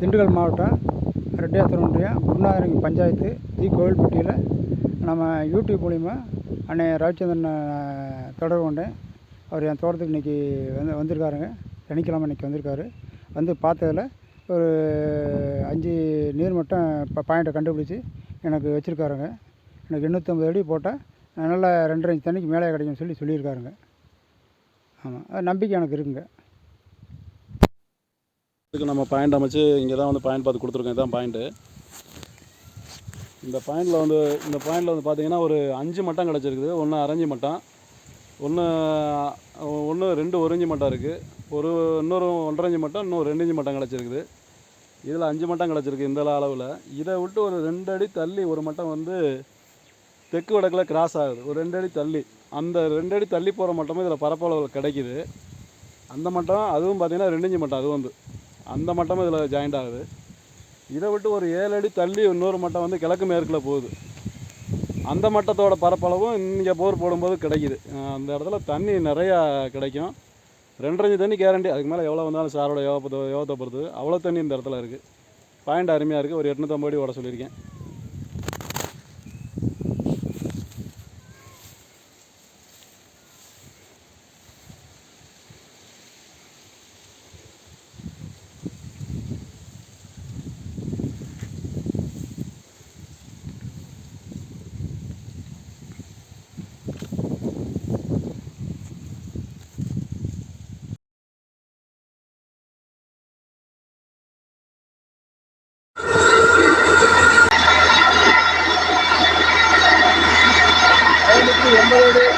திண்டுக்கல் மாவட்டம் ரெட்டியாத்தூர் ஒன்றியம் குருநாதரங்க பஞ்சாயத்து ஜி கோவில்பட்டியில் நம்ம யூடியூப் மூலிமா அண்ணன் ரவிச்சந்திரனை தொடர்பு கொண்டேன் அவர் என் தோட்டத்துக்கு இன்றைக்கி வந்து வந்திருக்காருங்க. சனிக்கிழமை இன்றைக்கி வந்திருக்காரு. வந்து பார்த்ததுல ஒரு அஞ்சு நீர் மட்டும் இப்போ பாயிண்ட்டை கண்டுபிடிச்சி எனக்கு வச்சுருக்காருங்க. எனக்கு எண்ணூற்றம்பது அடி போட்டால் நல்லா ரெண்டரை அஞ்சு தண்ணிக்கு மேலே கிடைக்கும்னு சொல்லி சொல்லியிருக்காருங்க. ஆமாம். அது நம்பிக்கை எனக்கு இருக்குங்க. இதுக்கு நம்ம பாயிண்ட் அமைச்சு இங்கே தான் வந்து பாயிண்ட் பார்த்து கொடுத்துருக்கோம். இதுதான் பாயிண்ட்டு இந்த பாயிண்டில் வந்து இந்த பாயிண்டில் வந்து பார்த்தீங்கன்னா ஒரு அஞ்சு மட்டம் கிடச்சிருக்குது. ஒன்று அரைஞ்சி மட்டம் ஒன்று ஒன்று ரெண்டு ஒரிஞ்சி மட்டம் இருக்குது ஒரு இன்னொரு ஒன்றரை இஞ்சி மட்டம் இன்னும் ரெண்டு இஞ்சி மட்டம் கிடச்சிருக்குது. இதில் அஞ்சு மட்டம் கிடச்சிருக்கு இந்த அளவில். இதை விட்டு ஒரு ரெண்டு அடி தள்ளி ஒரு மட்டம் வந்து தெற்கு வடக்கில் கிராஸ் ஆகுது. ஒரு ரெண்டு அடி தள்ளி. அந்த ரெண்டு அடி தள்ளி போகிற மட்டமும் இதில் பரப்பளவில் கிடைக்குது. அந்த மட்டம் அதுவும் பார்த்திங்கன்னா ரெண்டு இஞ்சி மட்டம் அது வந்து. அந்த மட்டமும் இதில் ஜாயிண்ட் ஆகுது. இதை விட்டு ஒரு ஏழு அடி தள்ளி இன்னொரு மட்டம் வந்து கிழக்கு மேற்கில் போகுது. அந்த மட்டத்தோட பரப்பளவும் இங்கே போர் போடும்போது கிடைக்குது. அந்த இடத்துல தண்ணி நிறையா கிடைக்கும். ரெண்டரைஞ்சு தண்ணி கேரண்டி அதுக்கு மேலே எவ்வளோ வந்தாலும் சாரோட யோகத்தை யோகத்தை பொறுத்து அவ்வளோ தண்ணி இந்த இடத்துல இருக்குது பாயிண்ட் அருமையாக இருக்குது ஒரு எட்நூற்றம்பது அடி ஓட சொல்லியிருக்கேன். Hallelujah.